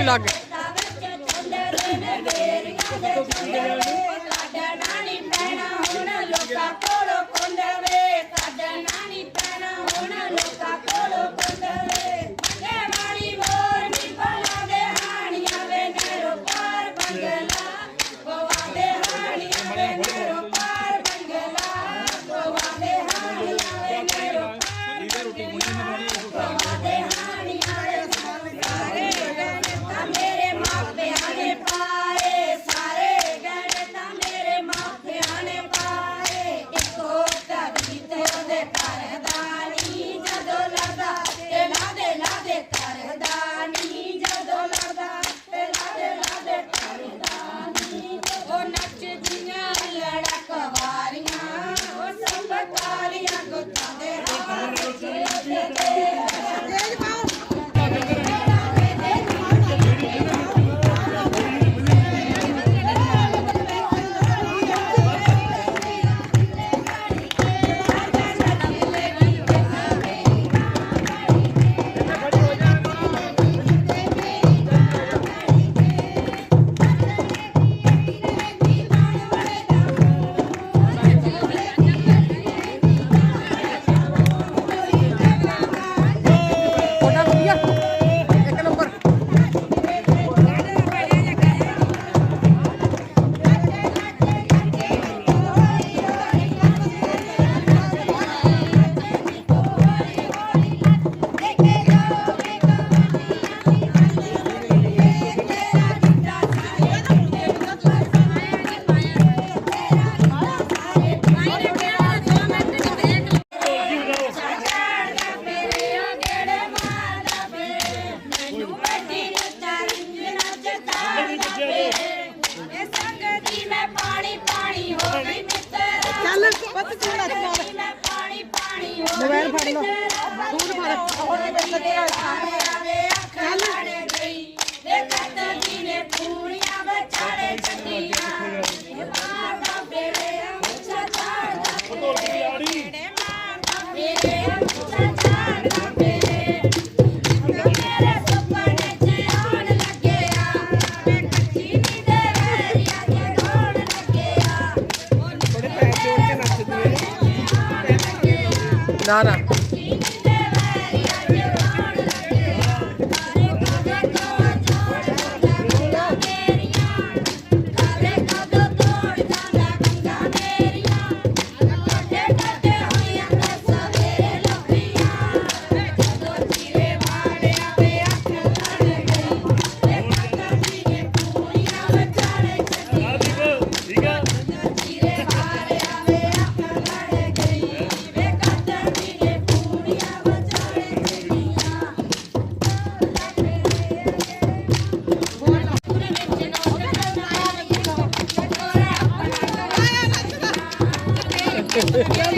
કેવી લાગે. ਮੋਬਾਈਲ ਫੜ ਲਓ। ਫੋਨ ਫੜ। ਹੋਰ ਨਹੀਂ ਦੇ ਕੱਤ ਦੀ ਪੂਰੀਆਂ ਵਿਚਾਰੇ ਛੱਡੀ Dara.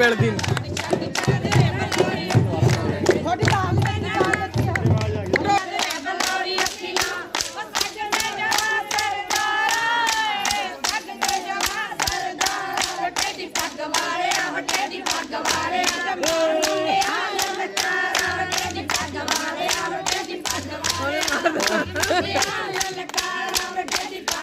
ਮਿਲਦੀ ਨਹੀਂ Yeah.